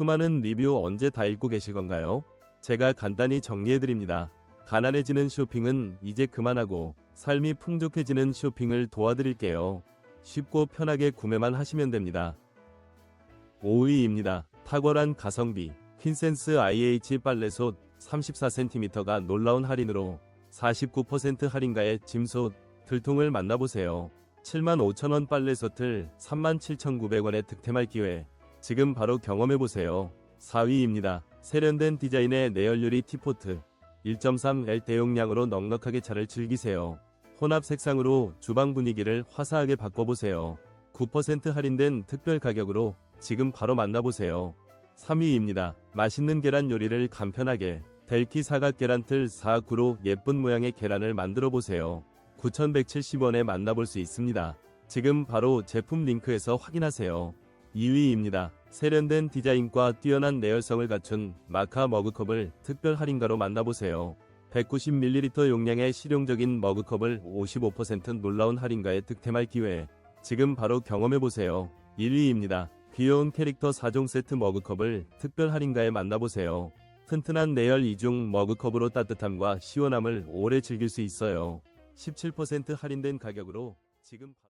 수많은 리뷰 언제 다 읽고 계실 건가요? 제가 간단히 정리해드립니다. 가난해지는 쇼핑은 이제 그만하고 삶이 풍족해지는 쇼핑을 도와드릴게요. 쉽고 편하게 구매만 하시면 됩니다. 5위입니다. 탁월한 가성비 퀸센스 IH 빨래솥 34cm가 놀라운 할인으로 49% 할인가의 짐솥 들통을 만나보세요. 75,000원 빨래솥을 37,900원에 득템할 기회 지금 바로 경험해보세요. 4위입니다. 세련된 디자인의 내열유리 티포트 1.3L 대용량으로 넉넉하게 차를 즐기세요. 혼합 색상으로 주방 분위기를 화사하게 바꿔보세요. 9% 할인된 특별 가격으로 지금 바로 만나보세요. 3위입니다. 맛있는 계란 요리를 간편하게 델키 사각 계란틀 4구로 예쁜 모양의 계란을 만들어 보세요. 9,170원에 만나볼 수 있습니다. 지금 바로 제품 링크에서 확인하세요. 2위입니다. 세련된 디자인과 뛰어난 내열성을 갖춘 마카 머그컵을 특별 할인가로 만나보세요. 190ml 용량의 실용적인 머그컵을 55% 놀라운 할인가에 득템할 기회. 지금 바로 경험해보세요. 1위입니다. 귀여운 캐릭터 4종 세트 머그컵을 특별 할인가에 만나보세요. 튼튼한 내열 2중 머그컵으로 따뜻함과 시원함을 오래 즐길 수 있어요. 17% 할인된 가격으로 지금 바-